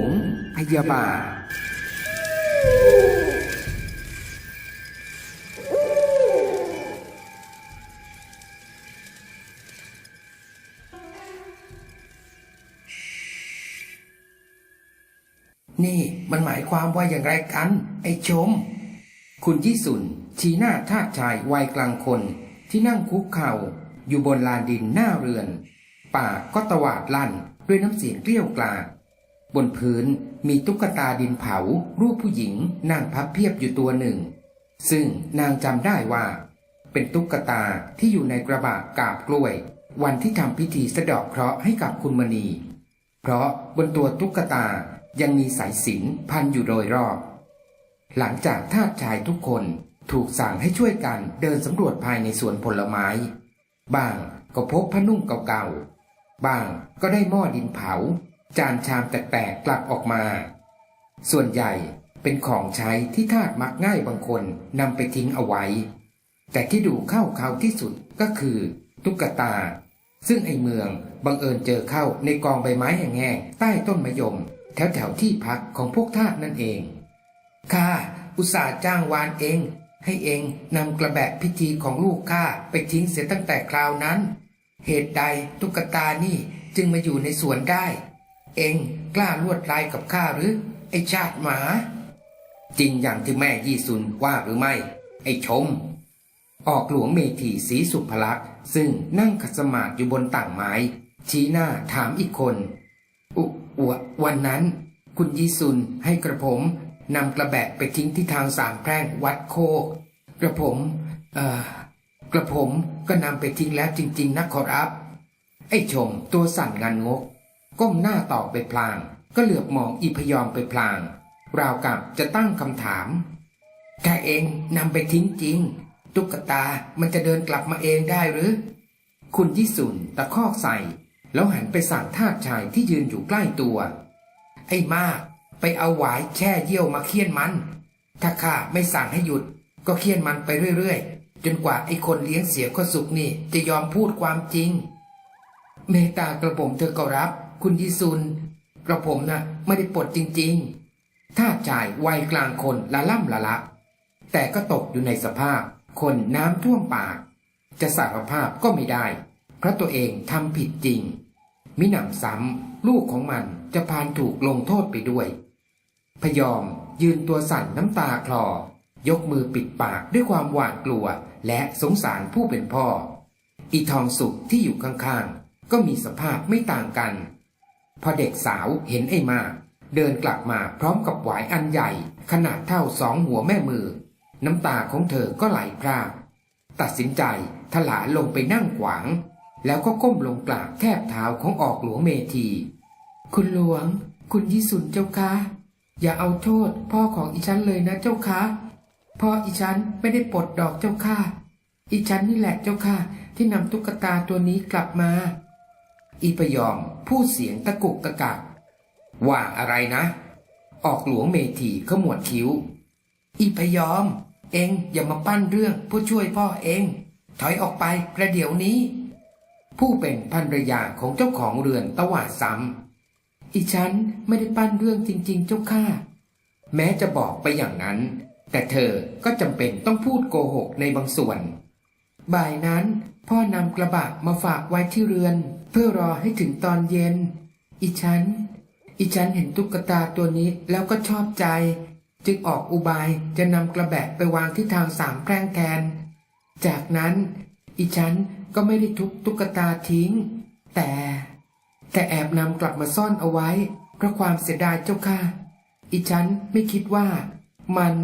งพยาบาท นี่มันหมายความว่าอย่างไรกัน ไอ้ชม คุณยี่สุนชี้หน้าท่าชายวัยกลางคนที่นั่งคุกเข่าอยู่บนลานดินหน้าเรือนปากก็ตวาดลั่นด้วยน้ำเสียงเกลี้ยวกล่อม บนพื้นมีตุ๊กตาดินเผา รูปผู้หญิงนั่งพับเพียบอยู่ตัวหนึ่ง ซึ่งนางจำได้ว่า เป็นตุ๊กตาที่อยู่ในกระบะกาบกล้วย วันที่ทำพิธีสะดอกเคราะห์ให้กับคุณมณี เพราะบนตัวตุ๊กตายังมีสายสิญจนพันอยู่โดยรอบ หลังจากทาสชายทุกคนถูกสั่งให้ช่วยกันเดินสำรวจภายในสวนผลไม้ บ้างก็พบผ้านุ่งเก่าๆ บ้างก็ได้หม้อดินเผา จานชามแตกๆกลับออกมา ส่วนใหญ่เป็นของใช้ที่ทาสมักง่ายบางคนนำไปทิ้งเอาไว้ แต่ที่ดูเข้าเขาที่สุดก็คือตุ๊กตา ซึ่งไอเมืองบังเอิญเจอเข้าในกองใบไม้แห้งๆใต้ต้นมะยม แถวๆที่พักของพวกทาสนั่นเองข้าอุตส่าห์จ้างวานเอง ให้เองนำกระแบะพิธีของลูกข้าไปทิ้งเสียตั้งแต่คราวนั้น เหตุใดตุ๊กตานี่จึงมาอยู่ในสวนได้ เองกล้าลวดลายกับข้าหรือ ไอชาติหมา จริงอย่างที่แม่ยี่สุนว่าหรือไม่ ไอชม ออกหลวงเมธีศรีสุภลักษ์ซึ่งนั่งขัดสมาธิอยู่บนต่างไม้ ชี้หน้าถามอีกคน อุววันนั้น คุณยีซุนให้กระผมนำกระแบะไปทิ้งที่ทางสามแพร่งวัดโคก กระผม เอ่อกระผมก็นำไปทิ้งแล้วจริง ๆนะขอรับ ไอ้ชมตัวสั่นงันงก ก้มหน้าตอบไปพลาง ก็เหลือบมองอีพยอมไปพลาง ราวกับจะตั้งคำถามถ้าเองนำไปทิ้งจริง ตุ๊กตามันจะเดินกลับมาเองได้หรือ คุณยิสุนตะคอกใส่ แล้วหันไปสั่งทาสชายที่ยืนอยู่ใกล้ตัว ไอ้มากไปเอาหวายแช่เยี่ยวมาเคี่ยนมัน ถ้าข้าไม่สั่งให้หยุด ก็เคี่ยนมันไปเรื่อยๆ จนกว่าไอ้คนเลี้ยงเสียก็สุกนี่จะยอมพูดความจริง เมตตากระผมเธอก็รับ คุณยิสุนกระผมนะ่ะไม่ได้ปลดจริงๆทาสชายวัยกลางคนละล่ำละลักแต่ก็ตกอยู่ในสภาพ คนน้ำท่วมปาก จะสารภาพก็ไม่ได้ เพราะตัวเองทำผิดจริง มิหนำซ้ำลูกของมันจะพานถูกลงโทษไปด้วย พยอมยืนตัวสั่นน้ำตาคลอ ยกมือปิดปากด้วยความหวาดกลัวและสงสารผู้เป็นพ่อ อีทองสุขที่อยู่ข้างๆ ก็มีสภาพไม่ต่างกัน พอเด็กสาวเห็นไอ้มาก เดินกลับมาพร้อมกับหวายอันใหญ่ ขนาดเท่าสองหัวแม่มือ น้ำตาของเธอก็ไหลพรากตัดสินใจถลาลงไปนั่งขวาง แล้วก็ก้มลงกราบแทบเท้าของออกหลวงเมธี คุณหลวง คุณยิสุนเจ้าคะอย่าเอาโทษพ่อของอีฉันเลยนะเจ้าคะพ่ออีฉันไม่ได้ปลดดอกเจ้าค่ะ อีฉันนี่แหละเจ้าค่ะ ที่นำตุ๊กตาตัวนี้กลับมา อีปยอมพูดเสียงตะกุกตะกักว่าอะไรนะ ออกหลวงเมธีขมวดคิ้ว อีพยอม เองอย่ามาปั้นเรื่องผู้ช่วยพ่อเอง ถอยออกไปประเดี๋ยวนี้ ผู้เป็นภรรยาของเจ้าของเรือนตวาดซ้ำอีฉันไม่ได้ปั้นเรื่องจริง ๆ เจ้าค่ะแม้จะบอกไปอย่างนั้น แต่เธอก็จำเป็นต้องพูดโกหกในบางส่วน บ่ายนั้นพ่อนำกระบะมาฝากไว้ที่เรือน เพื่อรอให้ถึงตอนเย็น อีฉัน อีฉันเห็นตุ๊กตาตัวนี้แล้วก็ชอบใจ จึงออกอุบายจะนำกระแบะไปวางที่ทางสามแพร่งแทน จากนั้น อีฉันก็ไม่ได้ทุบตุ๊กตาทิ้ง แต่ แต่แอบนำกลับมาซ่อนเอาไว้ เพราะความเสียดายเจ้าค่ะ อีฉันไม่คิดว่า มัน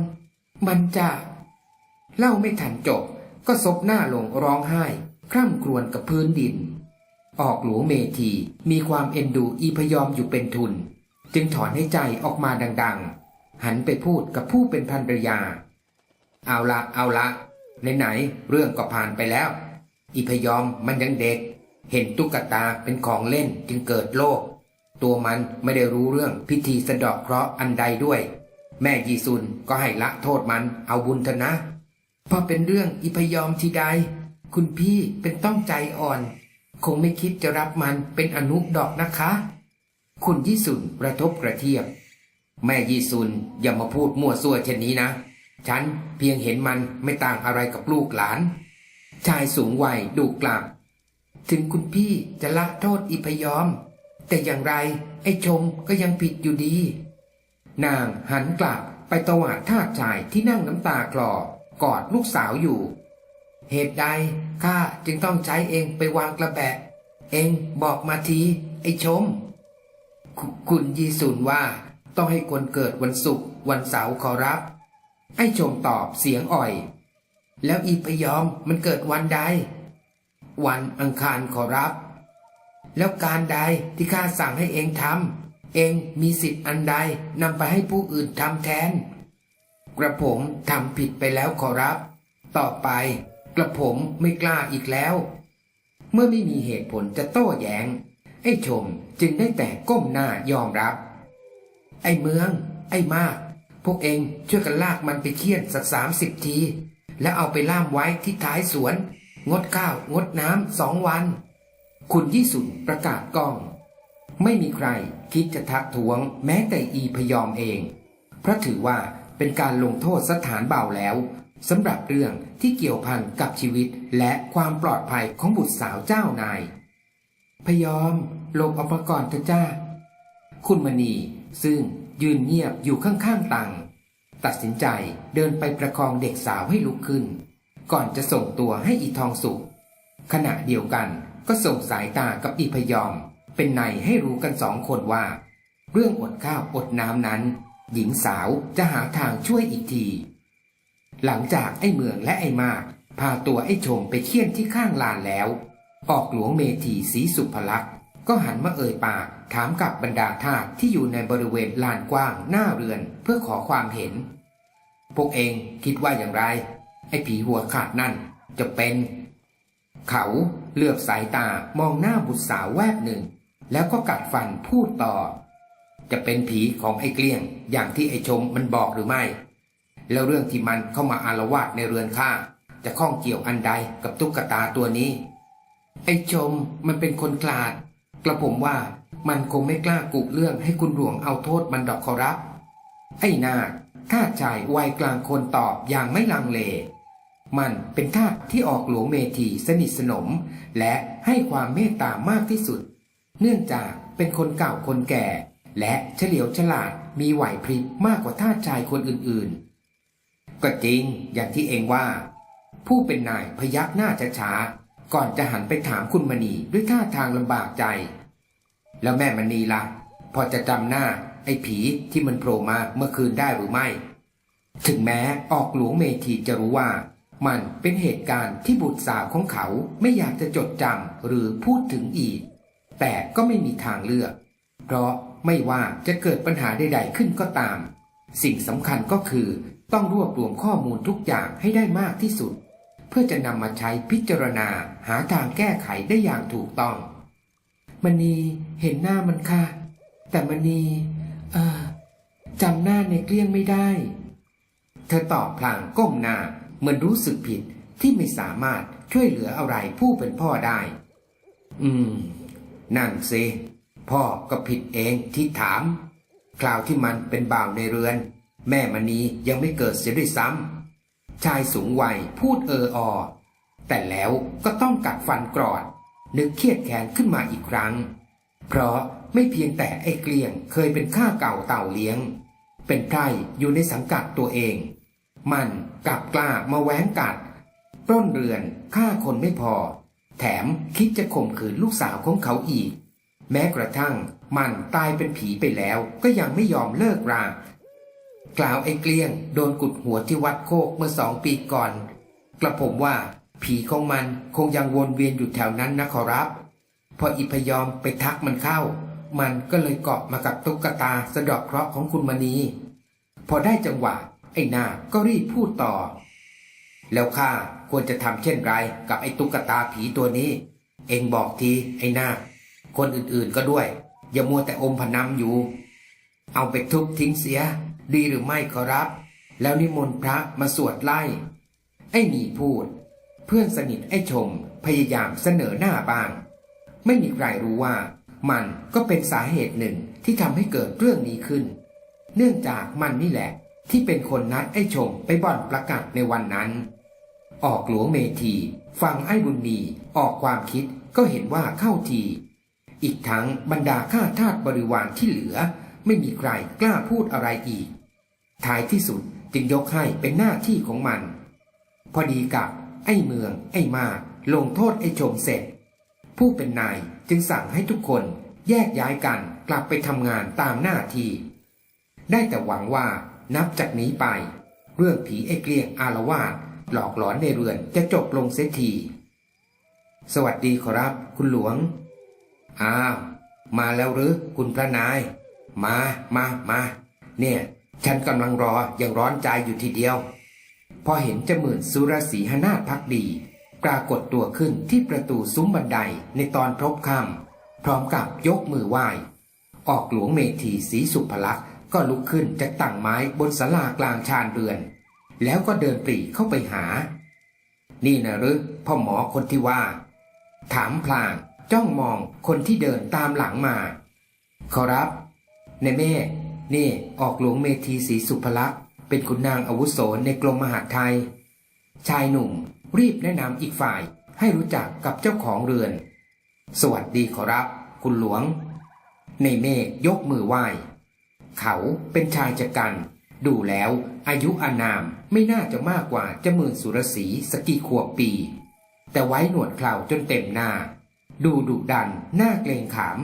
มันจะ เล่าไม่ทันจบ ก็ซบหน้าลงร้องไห้ คร่ำครวญกับพื้นดิน ออกหลวงเมธี มีความเอ็นดูอีพยอมอยู่เป็นทุน จึงถอนให้ใจออกมาดังๆ หันไปพูดกับผู้เป็นภรรยา เอาละเอาละไหนๆเรื่องก็ผ่านไปแล้ว อีพยอมมันยังเด็ก เห็นตุ๊กตาเป็นของเล่นจึงเกิดโลกตัวมันไม่ได้รู้เรื่องพิธีสะเดาะเคราะห์อันใดด้วย แม่ยีซุนก็ให้ละโทษมันเอาบุญเถอะนะพอเป็นเรื่องอีพยอมทีใด คุณพี่เป็นต้องใจอ่อน คงไม่คิดจะรับมันเป็นอนุดอกนะคะ คุณยี่สุนกระทบกระเทียบ แม่ยี่สุนอย่ามาพูดมั่วซั่วเช่นนี้นะ ฉันเพียงเห็นมันไม่ต่างอะไรกับลูกหลาน ชายสูงวัยดูกลับ ถึงคุณพี่จะละโทษอิพยอม แต่อย่างไรไอ้ชมก็ยังผิดอยู่ดี นางหันกลับไปตวาดท่าชายที่นั่งน้ำตาคลอกอดลูกสาวอยู่ เหตุใด ข้าจึงต้องใช้เองไปวางกระแบะ เองบอกมาที ไอ้ชมคุคุณยีสุนว่า ต้องให้คนเกิดวันศุกร์วันเสาร์ขอรับ ไอ้ชมตอบเสียงอ่อย แล้วอีพยอมมันเกิดวันใด วันอังคารขอรับ แล้วการใดที่ข้าสั่งให้เองทำเองมีสิทธิ์อันใดนำไปให้ผู้อื่นทำแทน กระผมทำผิดไปแล้วขอรับ ต่อไป กระผมไม่กล้าอีกแล้ว เมื่อไม่มีเหตุผลจะโต้แยง้ง ไอ้ชมจึงได้แต่ก้มหน้ายอมรับ ไอ้เมือง ไอ้มาก พวกเองช่วยกันลากมันไปเคี่ยนสักสามสิบที แล้วเอาไปล่ามไว้ที่ท้ายสวน งดข้าว งดน้ำสองวัน คุณยี่สุนประกาศกล้อง ไม่มีใครคิดจะทักท้วงแม้แต่อีพยอมเอง เพราะถือว่าเป็นการลงโทษสถานเบาแล้ว สำหรับเรื่องที่เกี่ยวพันกับชีวิตและความปลอดภัยของบุตรสาวเจ้านาย พยอมลงออกมาก่อนเถอะจ้า คุณมณีซึ่งยืนเงียบอยู่ข้างๆตัง ตัดสินใจเดินไปประคองเด็กสาวให้ลุกขึ้น ก่อนจะส่งตัวให้อีทองสุข ขณะเดียวกันก็ส่งสายตากับอีพยอม เป็นในให้รู้กันสองคนว่า เรื่องอดข้าวอดน้ำนั้น หญิงสาวจะหาทางช่วยอีกที หลังจากไอ้เมืองและไอ้มาก พาตัวไอ้ชมไปเคี่ยนที่ข้างลานแล้ว ออกหลวงเมธีศรีสุภลักษ์ก็หันมาเอ่ยปากถามกับบรรดาทาสที่อยู่ในบริเวณลานกว้างหน้าเรือนเพื่อขอความเห็น พวกเองคิดว่าอย่างไร ไอ้ผีหัวขาดนั่นจะเป็น เขาเลือบสายตามองหน้าบุตรสาวแวบหนึ่ง แล้วก็กัดฟันพูดต่อ จะเป็นผีของไอ้เกลี้ยงอย่างที่ไอ้ชมมันบอกหรือไม่ แล้วเรื่องที่มันเข้ามาอารวาสในเรือนข้าจะข้องเกี่ยวอันใดกับตุ๊กตาตัวนี้ ไอ้ชมมันเป็นคนกลาด กระผมว่ามันคงไม่กล้ากุเรื่องให้คุณหลวงเอาโทษมันดอกขอรับ ไอ้นาคทาสชายวัยกลางคนตอบอย่างไม่ลังเล มันเป็นทาสที่ออกหลวงเมธีสนิทสนม และให้ความเมตตามากที่สุด เนื่องจากเป็นคนเก่าคนแก่ และเฉลียวฉลาดมีไหวพริบมากกว่าทาสชายคนอื่นๆ ก็จริงอย่างที่เองว่า ผู้เป็นนายพยักหน้าช้าๆก่อนจะหันไปถามคุณมณีด้วยท่าทางลำบากใจ แล้วแม่มณีละ่ะ พอจะจำหน้าไอ้ผีที่มันโผล่มาเมื่อคืนได้หรือไม่ ถึงแม้ออกหลวงเมธีจะรู้ว่า มันเป็นเหตุการณ์ที่บุตรสาวของเขาไม่อยากจะจดจำหรือพูดถึงอีก แต่ก็ไม่มีทางเลือก เพราะไม่ว่าจะเกิดปัญหาใดๆขึ้นก็ตาม สิ่งสำคัญก็คือต้องรวบรวมข้อมูลทุกอย่างให้ได้มากที่สุด เพื่อจะนำมาใช้พิจารณาหาทางแก้ไขได้อย่างถูกต้องมณีเห็นหน้ามันค่ะ แต่มณีเออจำหน้าในเกลี้ยงไม่ได้ เธอตอบพลางก้มหน้าเหมือนรู้สึกผิดที่ไม่สามารถช่วยเหลืออะไรผู้เป็นพ่อได้ อืม นั่นสิ พ่อก็ผิดเองที่ถาม คราวที่มันเป็นบ่าวในเรือน แม่มณียังไม่เกิดเสียด้วยซ้ำชายสูงวัยพูดเอออ แต่แล้วก็ต้องกัดฟันกรอด นึกเครียดแค้นขึ้นมาอีกครั้ง เพราะไม่เพียงแต่ไอ้เกลียงเคยเป็นข้าเก่าเต่าเลี้ยง เป็นไพร่อยู่ในสังกัดตัวเอง มันกลับกล้ามาแหวงกัดปล้นเรือนฆ่าคนไม่พอ แถมคิดจะข่มขืนลูกสาวของเขาอีก แม้กระทั่ง มันตายเป็นผีไปแล้วก็ยังไม่ยอมเลิกรา กล่าวไอ้เกลี้ยงโดนกุดหัวที่วัดโคกเมื่อสองปีก่อน กระผมว่าผีของมันคงยังวนเวียนอยู่แถวนั้นนะขอรับ พออิพยอมไปทักมันเข้า มันก็เลยเกาะมากับตุ๊กตาสะดอกเคราะห์ของคุณมณี พอได้จังหวะ ไอ้นาก็รีบพูดต่อ แล้วข้าควรจะทำเช่นไรกับไอ้ตุ๊กตาผีตัวนี้ เองบอกทีไอ้นาคนอื่นๆก็ด้วย อย่ามัวแต่อมพนำอยู่ เอาไปทุบทิ้งเสีย ดีหรือไม่ขอรับ แล้วนิมนต์พระมาสวดไล่ ไอ้หนีพูด เพื่อนสนิทไอ้ชมพยายามเสนอหน้าบ้าง ไม่มีใครรู้ว่า มันก็เป็นสาเหตุหนึ่งที่ทำให้เกิดเรื่องนี้ขึ้น เนื่องจากมันนี่แหละ ที่เป็นคนนัดไอ้ชมไปบ่อนประกาศในวันนั้น ออกหลวงเมธี ฟังไอ้บุญมีออกความคิดก็เห็นว่าเข้าที อีกทั้งบรรดาข้าทาสบริวารที่เหลือ ไม่มีใครกล้าพูดอะไรอีก ท้ายที่สุดจึงยกให้เป็นหน้าที่ของมัน พอดีกับไอ้เมือง ไอ้มาลงโทษไอ้ชมเสร็จ ผู้เป็นนายจึงสั่งให้ทุกคนแยกย้ายกันกลับไปทำงานตามหน้าที่ ได้แต่หวังว่านับจากนี้ไป เรื่องผีไอ้เกลียงอารวาสหลอกหลอนในเรือนจะจบลงเสียที สวัสดีขอรับ คุณหลวง อ้าวมาแล้วหรือคุณพระนาย มามามาเนี่ย ฉันกำลังรออย่างร้อนใจอยู่ทีเดียว พอเห็นจมื่นสุรสีหนาถพักดี ปรากฏตัวขึ้นที่ประตูซุ้มบันไดในตอนพบค่ำพร้อมกับยกมือไหว้ ออกหลวงเมธีศรีสุภลักษ์ก็ลุกขึ้นจากตั้งไม้บนศาลากลางชานเรือน แล้วก็เดินปรีเข้าไปหา นี่นะหรือพ่อหมอคนที่ว่า ถามพลาง จ้องมองคนที่เดินตามหลังมา ขอรับ ในแม่นี่ออกหลวงเมธีศรีสุภลักษณ์เป็นคุณนางอาวุโสในกรมมหาไทย ชายหนุ่มรีบแนะนำอีกฝ่ายให้รู้จักกับเจ้าของเรือน สวัสดีขอรับ คุณหลวง ในเมฆยกมือไหว้ เขาเป็นชายจักัน ดูแล้วอายุอานามไม่น่าจะมากกว่าจะหมื่นสุรสีสกี่ขวบปี แต่ไว้หนวดเคราจนเต็มหน้า ดูดุดันหน้าเกรงขาม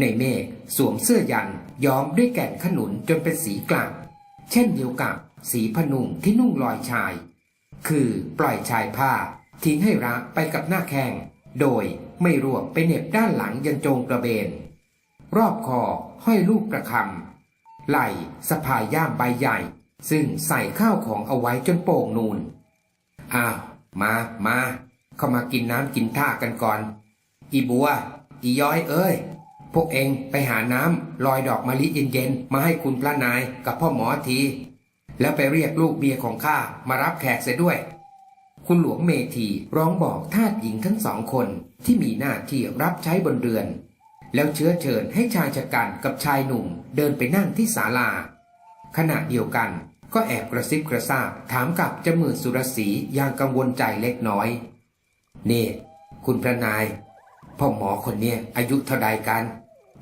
ในเมฆสวมเสื้อยันย้อมด้วยแก่นขนุนจนเป็นสีกลักเช่นเดียวกับสีพนุ่งที่นุ่งลอยชาย คือปล่อยชายผ้า ทิ้งให้รักไปกับหน้าแข้งโดยไม่รวบไปเหน็บด้านหลังยันโจงกระเบน รอบคอห้อยลูกประคำไหล่สะพายย่ามใบใหญ่ ซึ่งใส่ข้าวของเอาไว้จนโป่งนูนอ้าวมามาเข้ามากินน้ำกินท่ากันก่อน อีบัว อีย้อยเอ้ย พวกเองไปหาน้ำลอยดอกมะลิเย็นๆ มาให้คุณพระนายกับพ่อหมอที แล้วไปเรียกลูกเมียของข้ามารับแขกเสียด้วย คุณหลวงเมธีร้องบอกทาสหญิงทั้งสองคนที่มีหน้าที่รับใช้บนเรือน แล้วเชื้อเชิญให้ชายชะกันกับชายหนุ่มเดินไปนั่งที่ศาลา ขณะเดียวกันก็แอบกระซิบกระซาบถามกับจมือสุรสีอย่างกังวลใจเล็กน้อยเน่คุณพระนาย พ่อหมอคนเนี้ยอายุเท่าใดกัน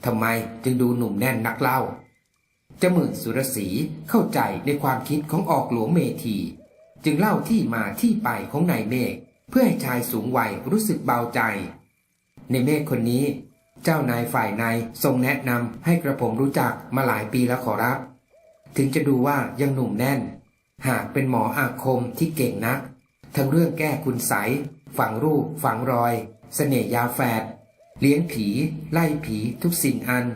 ทำไมจึงดูหนุ่มแน่นนักเล่าจมือสุรสีเข้าใจในความคิดของออกหลวงเมธี จึงเล่าที่มาที่ไปของนายเมฆเพื่อให้ชายสูงวัยรู้สึกเบาใจ ในเมฆคนนี้ เจ้านายฝ่ายในทรงแนะนำให้กระผมรู้จักมาหลายปีแล้วขอรับ ถึงจะดูว่ายังหนุ่มแน่น หากเป็นหมออาคมที่เก่งนัก ทั้งเรื่องแก้คุณใสฝังรูปฝังรอย เสน่ยาแฝดเลี้ยงผี ไล่ผีทุกสิ่งอัน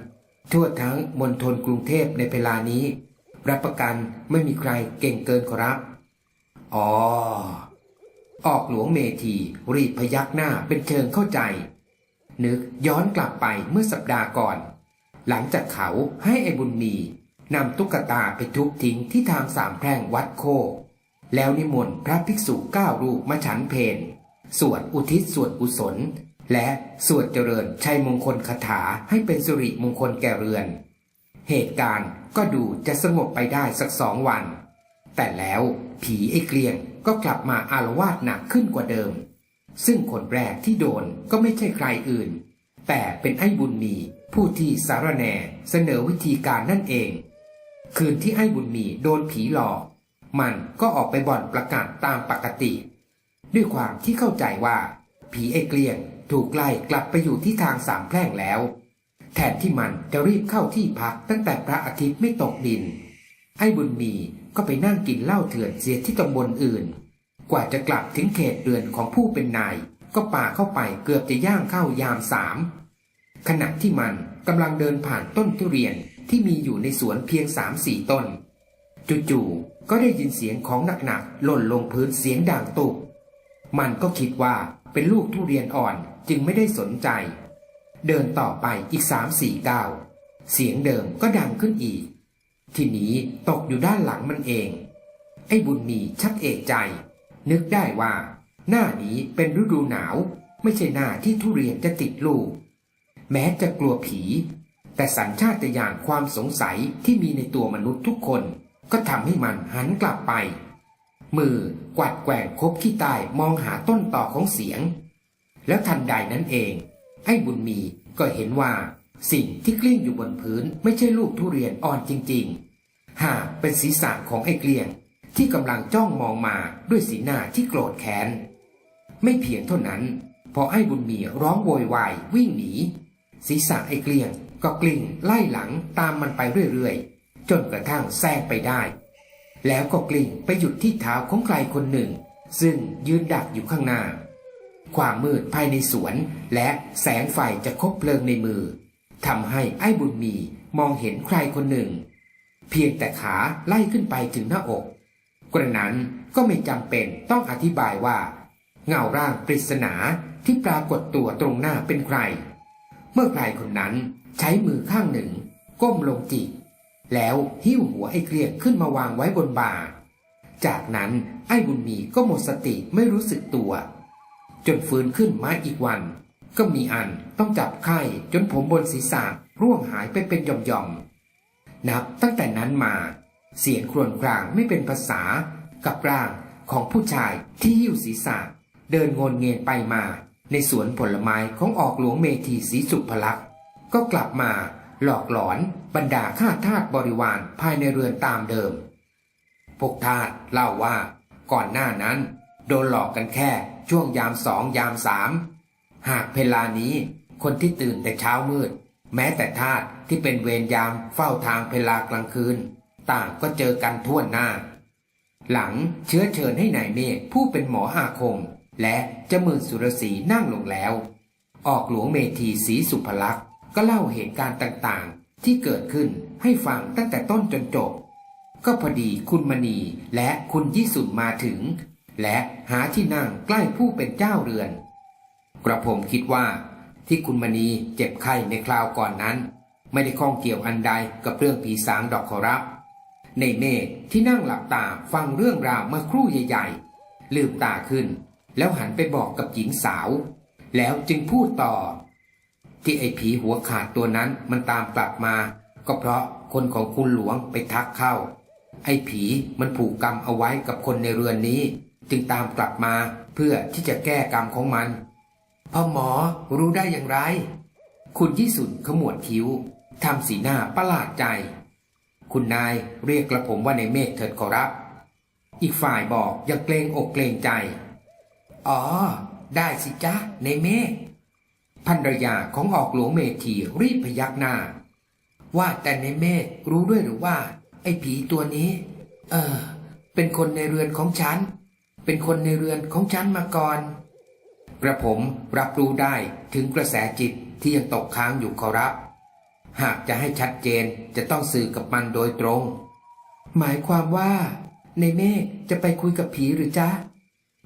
ทั่วทั้งมณฑลกรุงเทพในเวลานี้ รับประกันไม่มีใครเก่งเกินขอรับ อ๋อ ออกหลวงเมธีรีบพยักหน้าเป็นเชิงเข้าใจ นึกย้อนกลับไปเมื่อสัปดาห์ก่อน หลังจากเขาให้ไอบุญมีนำตุ๊กตาไปทุบทิ้งที่ทางสามแพร่งวัดโค แล้วนิมนต์พระภิกษุเก้ารูปมาฉันเพน สวดอุทิศส่วนกุศล และสวดเจริญชัยมงคลคาถาให้เป็นสุริมงคลแก่เรือน เหตุการณ์ก็ดูจะสงบไปได้สักสองวัน แต่แล้วผีไอ้เกลียงก็กลับมาอารวาสหนักขึ้นกว่าเดิม ซึ่งคนแรกที่โดนก็ไม่ใช่ใครอื่น แต่เป็นไอ้บุญมีผู้ที่สารแนเสนอวิธีการนั่นเอง คืนที่ไอ้บุญมีโดนผีหลอก มันก็ออกไปบ่อนประกาศตามปกติ ด้วยความที่เข้าใจว่า ผีไอ้เกลียงถูกไล่กลับไปอยู่ที่ทางสามแพร่งแล้ว แทนที่มันจะรีบเข้าที่พักตั้งแต่พระอาทิตย์ไม่ตกดิน ไอ้บุญมีก็ไปนั่งกินเหล้าเถื่อนเสียที่ตำบลอื่น กว่าจะกลับถึงเขตเรือนของผู้เป็นนาย ก็ป่าเข้าไปเกือบจะย่างเข้ายามสามขณะที่มันกำลังเดินผ่านต้นทุเรียนที่มีอยู่ในสวนเพียงสามสี่ต้น จู่ๆก็ได้ยินเสียงของหนักๆหล่นลงพื้นเสียงดังตุก มันก็คิดว่าเป็นลูกทุเรียนอ่อนจึงไม่ได้สนใจ เดินต่อไปอีกสามสี่ก้าวเสียงเดิมก็ดังขึ้นอีก ทีนี้ตกอยู่ด้านหลังมันเอง ไอ้บุญมีชักเอกใจ นึกได้ว่า หน้านี้เป็นฤดูหนาว ไม่ใช่หน้าที่ทุเรียนจะติดลูก แม้จะกลัวผี แต่สัญชาตญาณความสงสัยที่มีในตัวมนุษย์ทุกคน ก็ทำให้มันหันกลับไป มือกวาดแกว่งคบขี้ใต้มองหาต้นต่อของเสียง แล้วทันใดนั้นเอง ไอ้บุญมีก็เห็นว่าสิ่งที่กลิ้งอยู่บนพื้นไม่ใช่ลูกทุเรียนอ่อนจริงๆ หากเป็นศีรษะของไอ้เกลียง ที่กำลังจ้องมองมาด้วยสีหน้าที่โกรธแค้น ไม่เพียงเท่านั้น พอไอ้บุญมีร้องโวยวายวิ่งหนี ศีรษะไอ้เกลียงก็กลิ้งไล่หลังตามมันไปเรื่อยๆ จนกระทั่งแทรกไปได้ แล้วก็กลิ้งไปหยุดที่เท้าของใครคนหนึ่ง ซึ่งยืนดักอยู่ข้างหน้า ความมืดภายในสวนและแสงไฟจะคบเพลิงในมือทำให้ไอ้บุญมีมองเห็นใครคนหนึ่ง เพียงแต่ขาไล่ขึ้นไปถึงหน้าอก กระนั้นก็ไม่จำเป็นต้องอธิบายว่า เงาร่างปริศนาที่ปรากฏตัวตรงหน้าเป็นใคร เมื่อใครคนนั้นใช้มือข้างหนึ่ง ก้มลงจิก แล้วหิ้วหัวไอ้เกลียงขึ้นมาวางไว้บนบ่า จากนั้นไอ้บุญมีก็หมดสติไม่รู้สึกตัว จนฟื้นขึ้นมาอีกวัน ก็มีอันต้องจับไข้จนผมบนศีรษะร่วงหายไปเป็นหย่อมๆ นับตั้งแต่นั้นมา เสียงครวญครางไม่เป็นภาษากับร่างของผู้ชายที่หิ้วศีรษะ เดินงนเงียนไปมา ในสวนผลไม้ของออกหลวงเมธีศรีสุภลักษ์ก็กลับมา หลอกหลอนบรรดาข้าทาสบริวารภายในเรือนตามเดิม พวกทาสเล่าว่า ก่อนหน้านั้น โดนหลอกกันแค่ช่วงยามสองยามสามหากเวลานี้คนที่ตื่นแต่เช้ามืด แม้แต่ทาสที่เป็นเวรยามเฝ้าทางเวลากลางคืน ต่างก็เจอกันทั่วหน้า หลังเชื้อเชิญให้นายเมฆผู้เป็นหมออาคม และเจามือสุรศรีนั่งลงแล้ว ออกหลวงเมธีศรีสุภลักษณ์ ก็เล่าเหตุการณ์ต่างๆ ที่เกิดขึ้นให้ฟังตั้งแต่ต้นจนจบ ก็พอดีคุณมณีและคุณยี่สุนมาถึง และหาที่นั่งใกล้ผู้เป็นเจ้าเรือน กระผมคิดว่า ที่คุณมณีเจ็บไข้ในคราวก่อนนั้น ไม่ได้ข้องเกี่ยวอันใดกับเรื่องผีสางดอกขอรับ ในเมฆที่นั่งหลับตาฟังเรื่องราวเมื่อครู่ใหญ่ๆลืมตาขึ้น แล้วหันไปบอกกับหญิงสาว แล้วจึงพูดต่อ ที่ไอ้ผีหัวขาดตัวนั้นมันตามกลับมา ก็เพราะคนของคุณหลวงไปทักเข้า ไอ้ผีมันผูกกรรมเอาไว้กับคนในเรือนนี้ จึงตามกลับมาเพื่อที่จะแก้กรรมของมันพ่อหมอรู้ได้อย่างไร คุณยี่สุนขมวดคิ้วทำสีหน้าประหลาดใจ คุณนายเรียกกระผมว่าในเมฆเถิดขอรับ อีกฝ่ายบอกอยังเกรงอกเกรงใจ อ๋อ ได้สิจ๊ะในเมฆ ภรรยาของออกหลวงเมธีรีบพยักหน้า ว่าแต่ในเมฆรู้ด้วยหรือว่า ไอ้ผีตัวนี้ เออ เป็นคนในเรือนของฉัน เป็นคนในเรือนของฉันมาก่อน กระผมรับรู้ได้ถึงกระแสจิตที่ยังตกค้างอยู่ขอรับ หากจะให้ชัดเจนจะต้องสื่อกับมันโดยตรง หมายความว่า ในเมฆจะไปคุยกับผีหรือจ๊ะ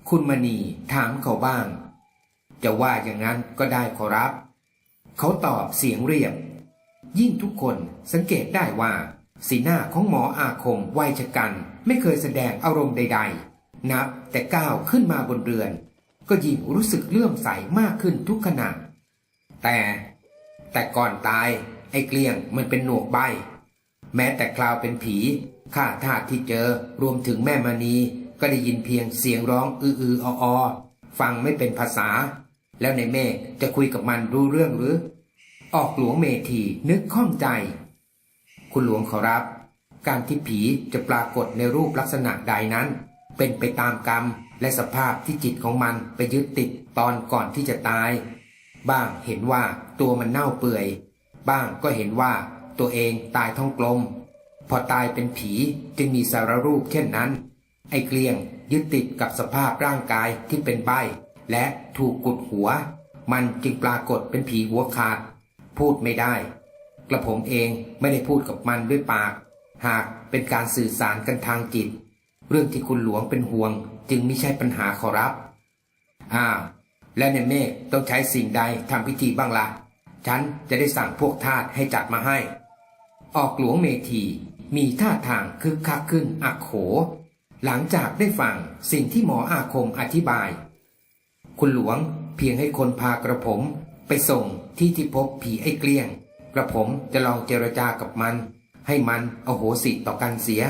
คุณมณีถามเขาบ้าง จะว่าอย่างนั้นก็ได้ขอรับ เขาตอบเสียงเรียบ ยิ่งทุกคนสังเกตได้ว่า สีหน้าของหมออาคมวัยชะกันไม่เคยแสดงอารมณ์ใด ๆ นับแต่ก้าวขึ้นมาบนเรือน ก็ยิ่งรู้สึกเลื่อมใสมากขึ้นทุกขณะ แต่แต่ก่อนตายไอ้เกลียงมันเป็นหนวกใบ แม้แต่คราวเป็นผีข้าทาสที่เจอรวมถึงแม่มณีก็ได้ยินเพียงเสียงร้องอืออือออฟังไม่เป็นภาษา แล้วในเมฆจะคุยกับมันรู้เรื่องหรือ ออกหลวงเมธีนึกข้องใจ คุณหลวงขอรับ การที่ผีจะปรากฏในรูปลักษณะใดนั้น เป็นไปตามกรรมและสภาพที่จิตของมันไปยึดติดตอนก่อนที่จะตาย บ้างเห็นว่าตัวมันเน่าเปื่อย บ้างก็เห็นว่าตัวเองตายท้องกลม พอตายเป็นผีจึงมีสารรูปเช่นนั้น ไอ้เกลียงยึดติดกับสภาพร่างกายที่เป็นใบ และถูกกดหัว มันจึงปรากฏเป็นผีหัวขาด พูดไม่ได้ กระผมเองไม่ได้พูดกับมันด้วยปาก หากเป็นการสื่อสารกันทางจิต เรื่องที่คุณหลวงเป็นห่วง จึงไม่ใช่ปัญหาขอรับอ้าและในเมฆต้องใช้สิ่งใดทำพิธีบ้างละ่ะ ฉันจะได้สั่งพวกทาสให้จัดมาให้ ออกหลวงเมธีมีท่าทางคึกคักขึ้นอักโข หลังจากได้ฟังสิ่งที่หมออาคมอธิบาย คุณหลวงเพียงให้คนพากระผม ไปส่งที่ที่พบผีไอ้เกลี้ยง กระผมจะลองเจรจากับมัน ให้มันเอาโหสิต่อกันเสีย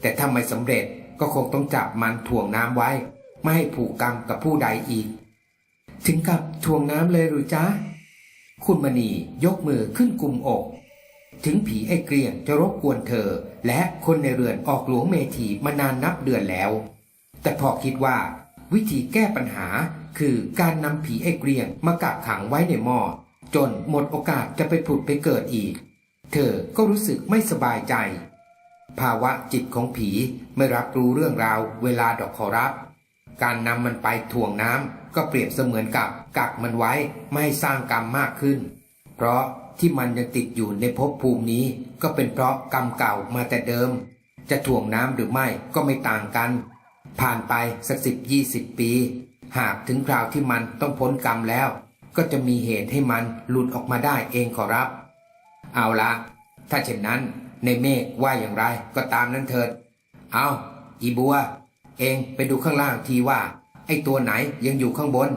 แต่ถ้าไม่สำเร็จก็คงต้องจับมันถ่วงน้ำไว้ ไม่ให้ผูกกรรมกับผู้ใดอีก ถึงกับถ่วงน้ำเลยหรือจ๊ะ คุณมณียกมือขึ้นกุมอก ถึงผีไอ้เกรียงจะรบกวนเธอ และคนในเรือนออกหลวงเมธีมานานนับเดือนแล้ว แต่พอคิดว่าวิธีแก้ปัญหา คือการนำผีไอ้เกรียงมากักขังไว้ในหม้อจนหมดโอกาสจะไปผุดไปเกิดอีก เธอก็รู้สึกไม่สบายใจ ภาวะจิตของผีไม่รับรู้เรื่องราวเวลาดอกขอรับ การนำมันไปถ่วงน้ำก็เปรียบเสมือนกับกักมันไว้ไม่ให้สร้างกรรมมากขึ้น เพราะที่มันยังติดอยู่ในภพภูมินี้ ก็เป็นเพราะกรรมเก่ามาแต่เดิม จะถ่วงน้ำหรือไม่ก็ไม่ต่างกัน ผ่านไปสักสิบยี่สิบปี หากถึงคราวที่มันต้องพ้นกรรมแล้ว ก็จะมีเหตุให้มันหลุดออกมาได้เองขอรับ เอาละถ้าเช่นนั้นในเมฆว่าอย่างไรก็ตามนั้นเถิด เอาอีบัว เองไปดูข้างล่างทีว่า ไอ้ตัวไหนยังอยู่ข้างบน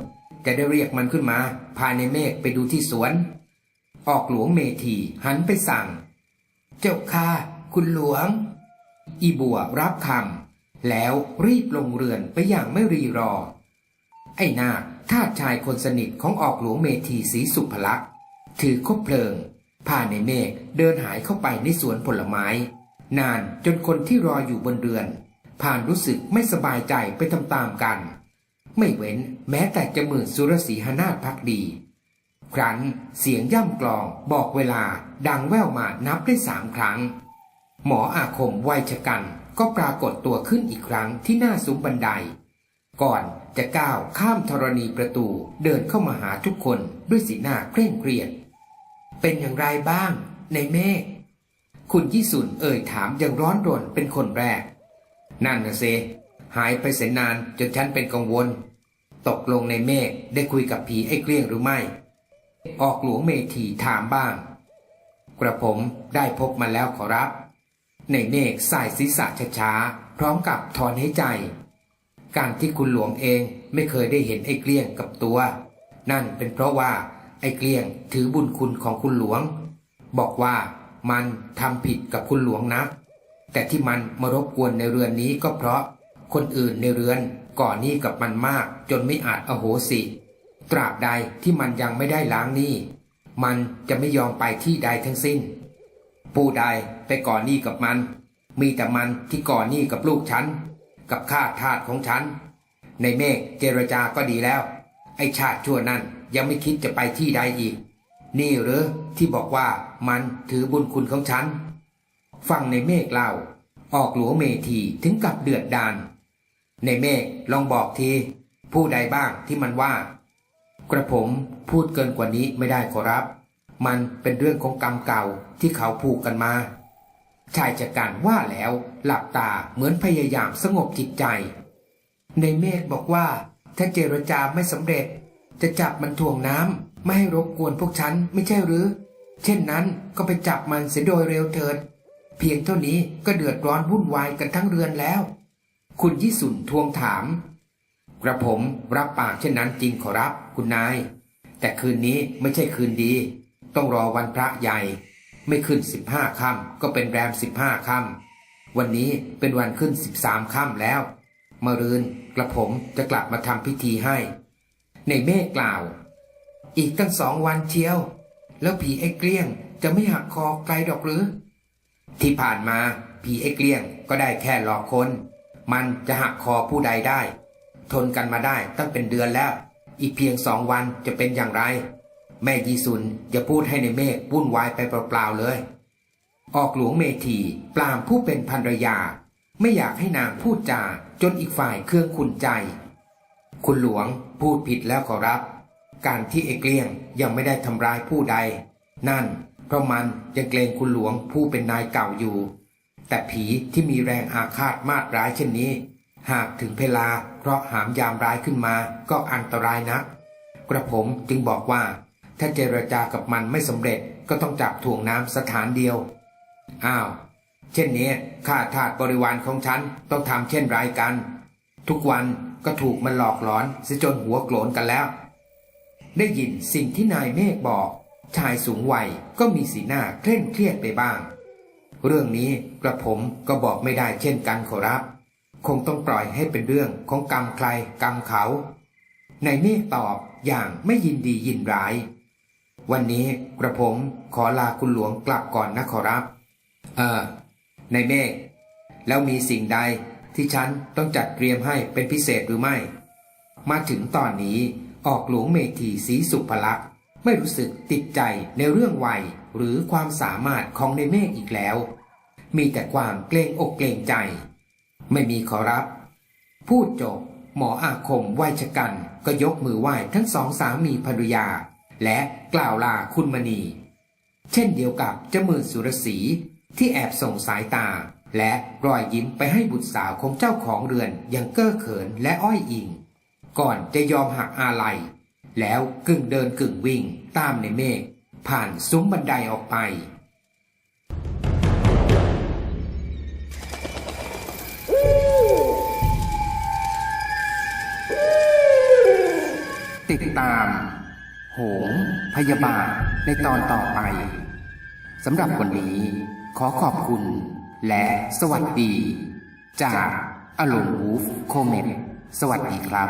จะได้เรียกมันขึ้นมาภาในเมฆไปดูที่สวน ออกหลวงเมธีหันไปสั่ง เจ้าค่ะคุณหลวง อีบัวรับคำแล้วรีบลงเรือนไปอย่างไม่รีรอ ไอ้นาทาสชายคนสนิทของออกหลวงเมธีศรีสุภลักษ์ถือคบเพลิงผ่านในเมฆเดินหายเข้าไปในสวนผลไม้ นานจนคนที่รออยู่บนเรือน ผ่านรู้สึกไม่สบายใจไปตามๆกัน ไม่เว้นแม้แต่จะมือสุรศรีหนาถพักดี ครั้นเสียงย่ำกลองบอกเวลาดังแว่วมานับได้สามครั้ง หมออาคมวัยชกันก็ปรากฏตัวขึ้นอีกครั้งที่หน้าซุ้มบันได ก่อน จะก้าวข้ามธรณีประตูเดินเข้ามาหาทุกคนด้วยสีหน้าเคร่งเครียด เป็นอย่างไรบ้างในเมฆคุณยี่สุนเอ่ยถามอย่างร้อนรนเป็นคนแรก นั่นนะเซหายไปเสียนานจนฉันเป็นกังวล ตกลงในเมฆได้คุยกับผีไอ้เกลี้ยงหรือไม่ ออกหลวงเมธีถามบ้าง กระผมได้พบมาแล้วขอรับ ในเมฆสายศีรษะช้าๆพร้อมกับถอนหายใจ การที่คุณหลวงเองไม่เคยได้เห็นไอ้เกลี้ยงกับตัว นั่นเป็นเพราะว่าไอ้เกลี้ยงถือบุญคุณของคุณหลวง บอกว่ามันทำผิดกับคุณหลวงนะ แต่ที่มันมารบกวนในเรือนนี้ก็เพราะคนอื่นในเรือนก่อนหนี้กับมันมากจนไม่อาจอโหสิ ตราบใดที่มันยังไม่ได้ล้างหนี้ มันจะไม่ยอมไปที่ใดทั้งสิ้น ผู้ใดไปก่อนหนี้กับมัน มีแต่มันที่ก่อนหนี้กับลูกฉัน กับข้าทาสของฉัน ในเมฆเจรจาก็ดีแล้ว ไอชาติชั่วนั่นยังไม่คิดจะไปที่ใดอีก นี่หรือที่บอกว่ามันถือบุญคุณของฉัน ฟังในเมฆเล่า ออกหลวงเมธีถึงกับเดือดดาน ในเมฆลองบอกที ผู้ใดบ้างที่มันว่า กระผมพูดเกินกว่านี้ไม่ได้ขอรับ มันเป็นเรื่องของกรรมเก่าที่เขาผูกกันมา ชายจัดการว่าแล้วหลับตาเหมือนพยายามสงบจิตใจ ในเมฆบอกว่า ถ้าเจรจาไม่สำเร็จ จะจับมันถ่วงน้ำไม่ให้รบกวนพวกฉันไม่ใช่หรือ เช่นนั้นก็ไปจับมันเสียโดยเร็วเถิด เพียงเท่านี้ก็เดือดร้อนวุ่นวายกันทั้งเรือนแล้ว คุณยี่สุนทวงถาม กระผมรับปากเช่นนั้นจริงขอรับคุณนาย แต่คืนนี้ไม่ใช่คืนดี ต้องรอวันพระใหญ่ ไม่ขึ้นสิบห้าค่ำก็เป็นแรมสิบห้าค่ำวันนี้เป็นวันขึ้นสิบสามค่ำแล้วมรืนกระผมจะกลับมาทำพิธีให้ ในเมฆกล่าว อีกตั้งสองวันเชียว แล้วผีไอ้เกลี้ยงจะไม่หักคอไกลดอกหรือ ที่ผ่านมาผีไอ้เกลี้ยงก็ได้แค่หลอกคน มันจะหักคอผู้ใดได้ ทนกันมาได้ตั้งเป็นเดือนแล้ว อีกเพียงสองวันจะเป็นอย่างไร แม่ยีสุนอย่าพูดให้ในเมฆวุ่นวายไปเปล่าๆเลย ออกหลวงเมธีปลามผู้เป็นภรรยา ไม่อยากให้นางพูดจาจนอีกฝ่ายเครื่องขุนใจ คุณหลวงพูดผิดแล้วขอรับ การที่เอกเลี่ยงยังไม่ได้ทำร้ายผู้ใด นั่นเพราะมันยังเกรงคุณหลวงผู้เป็นนายเก่าอยู่ แต่ผีที่มีแรงอาฆาตมาดร้ายเช่นนี้ หากถึงเวลาเพราะหามยามร้ายขึ้นมาก็อันตรายนักกระผมจึงบอกว่า ถ้าเจรจากับมันไม่สำเร็จก็ต้องจับถ่วงน้ำสถานเดียว อ้าว เช่นนี้ข้าทาสบริวารของฉันต้องทำเช่นไรกัน ทุกวันก็ถูกมันหลอกหลอนเสียจนหัวโกรนกันแล้ว ได้ยินสิ่งที่นายเมฆบอก ชายสูงวัยก็มีสีหน้าเคร่งเครียดไปบ้าง เรื่องนี้กระผมก็บอกไม่ได้เช่นกันขอรับ คงต้องปล่อยให้เป็นเรื่องของกรรมใครกรรมเขาในเมฆตอบอย่างไม่ยินดียินร้าย วันนี้กระผมขอลาคุณหลวงกลับก่อนนะขอรับ เออ ในเมฆแล้วมีสิ่งใดที่ฉันต้องจัดเตรียมให้เป็นพิเศษหรือไม่ มาถึงตอนนี้ออกหลวงเมธีศรีสุภลักษณ์ไม่รู้สึกติดใจในเรื่องวัยหรือความสามารถของในเมฆอีกแล้ว มีแต่ความเกรงอกเกรงใจ ไม่มีขอรับ พูดจบหมออาคมไหวชะกันก็ยกมือไหว้ทั้งสองสามีภรรยา และกล่าวลาคุณมณี เช่นเดียวกับเจ้ามือสุรศรีที่แอบส่งสายตา และรอยยิ้มไปให้บุตรสาวของเจ้าของเรือนอย่างเก้อเขินและอ้อยอิง ก่อนจะยอมหักอาลัย แล้วกึ่งเดินกึ่งวิ่งตามในเมฆผ่านซุ้มบันไดออกไปติดตาม โหงพยาบาทในตอนต่อไปสำหรับวันนี้ขอขอบคุณ และสวัสดี จากอลงวูฟโคเมตสวัสดีครับ